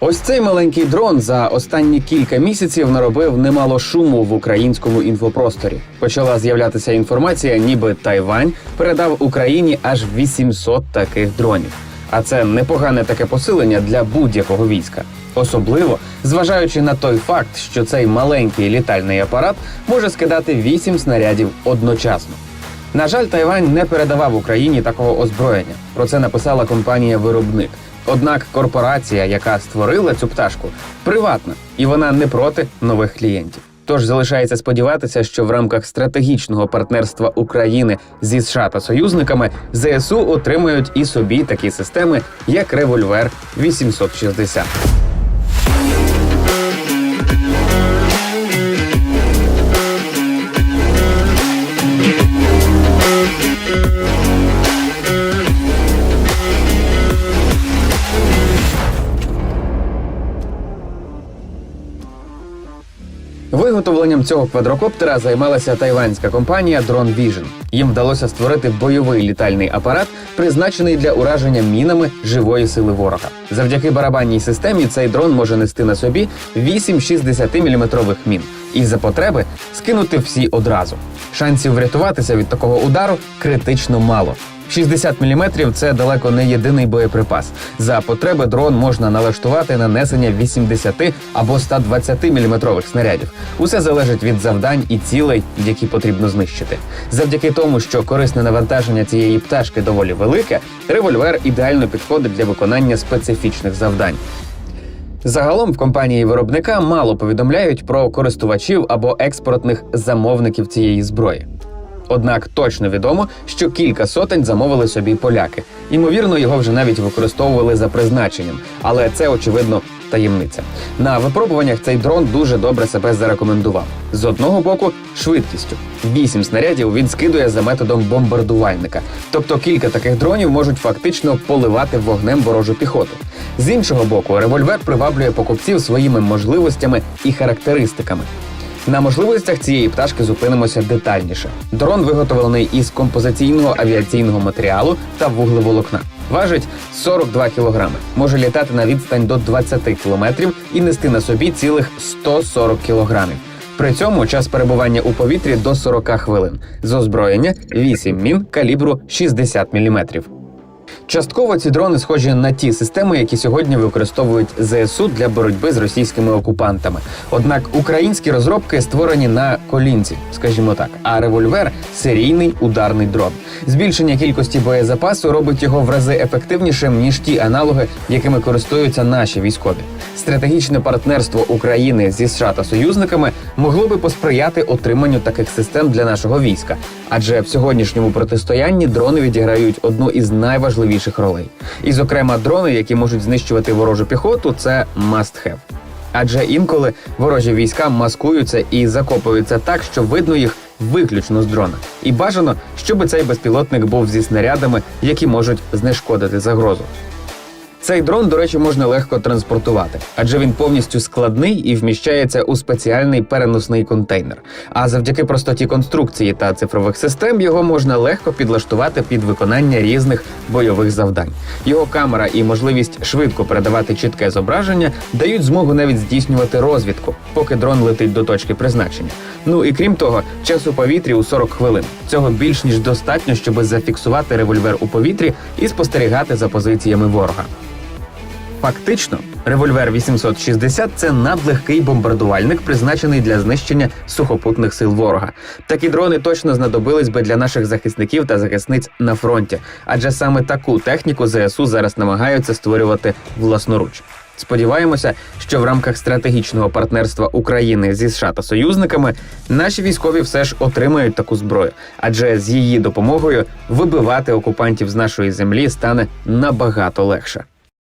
Ось цей маленький дрон за останні кілька місяців наробив немало шуму в українському інфопросторі. Почала з'являтися інформація, ніби Тайвань передав Україні аж 800 таких дронів. А це непогане таке посилення для будь-якого війська. Особливо зважаючи на той факт, що цей маленький літальний апарат може скидати 8 снарядів одночасно. На жаль, Тайвань не передавав Україні такого озброєння. Про це написала компанія-виробник. Однак корпорація, яка створила цю пташку, приватна, і вона не проти нових клієнтів. Тож залишається сподіватися, що в рамках стратегічного партнерства України зі США та союзниками ЗСУ отримають і собі такі системи, як револьвер 860. Виготовленням цього квадрокоптера займалася тайванська компанія Drone Vision. Їм вдалося створити бойовий літальний апарат, призначений для ураження мінами живої сили ворога. Завдяки барабанній системі цей дрон може нести на собі 8 60-мм мін і за потреби скинути всі одразу. Шансів врятуватися від такого удару критично мало. 60 мм – це далеко не єдиний боєприпас. За потреби дрон можна налаштувати нанесення 80 або 120 мм снарядів. Усе залежить від завдань і цілей, які потрібно знищити. Завдяки тому, що корисне навантаження цієї пташки доволі велике, револьвер ідеально підходить для виконання специфічних завдань. Загалом в компанії виробника мало повідомляють про користувачів або експортних замовників цієї зброї. Однак точно відомо, що кілька сотень замовили собі поляки. Ймовірно, його вже навіть використовували за призначенням, але це очевидно таємниця. На випробуваннях цей дрон дуже добре себе зарекомендував. З одного боку, швидкістю. Вісім снарядів він скидує за методом бомбардувальника. Тобто кілька таких дронів можуть фактично поливати вогнем ворожу піхоту. З іншого боку, револьвер приваблює покупців своїми можливостями і характеристиками. На можливостях цієї пташки зупинимося детальніше. Дрон виготовлений із композиційного авіаційного матеріалу та вуглеволокна. Важить 42 кілограми, може літати на відстань до 20 кілометрів і нести на собі цілих 140 кілограмів. При цьому час перебування у повітрі до 40 хвилин. З озброєння 8 мін калібру 60 міліметрів. Частково ці дрони схожі на ті системи, які сьогодні використовують ЗСУ для боротьби з російськими окупантами. Однак українські розробки створені на колінці, скажімо так, а револьвер серійний ударний дрон. Збільшення кількості боєзапасу робить його в рази ефективнішим ніж ті аналоги, якими користуються наші військові. Стратегічне партнерство України зі США та союзниками могло би посприяти отриманню таких систем для нашого війська, адже в сьогоднішньому протистоянні дрони відіграють одну із найважливіших ролей. І, зокрема, дрони, які можуть знищувати ворожу піхоту, це must have. Адже інколи ворожі війська маскуються і закопуються так, що видно їх виключно з дрона. І бажано, щоб цей безпілотник був зі снарядами, які можуть знешкодити загрозу. Цей дрон, до речі, можна легко транспортувати, адже він повністю складний і вміщається у спеціальний переносний контейнер. А завдяки простоті конструкції та цифрових систем його можна легко підлаштувати під виконання різних бойових завдань. Його камера і можливість швидко передавати чітке зображення дають змогу навіть здійснювати розвідку, поки дрон летить до точки призначення. Ну і крім того, час у повітрі у 40 хвилин. Цього більш ніж достатньо, щоб зафіксувати револьвер у повітрі і спостерігати за позиціями ворога. Фактично, револьвер 860 – це надлегкий бомбардувальник, призначений для знищення сухопутних сил ворога. Такі дрони точно знадобились би для наших захисників та захисниць на фронті, адже саме таку техніку ЗСУ зараз намагаються створювати власноруч. Сподіваємося, що в рамках стратегічного партнерства України зі США та союзниками наші військові все ж отримають таку зброю, адже з її допомогою вибивати окупантів з нашої землі стане набагато легше.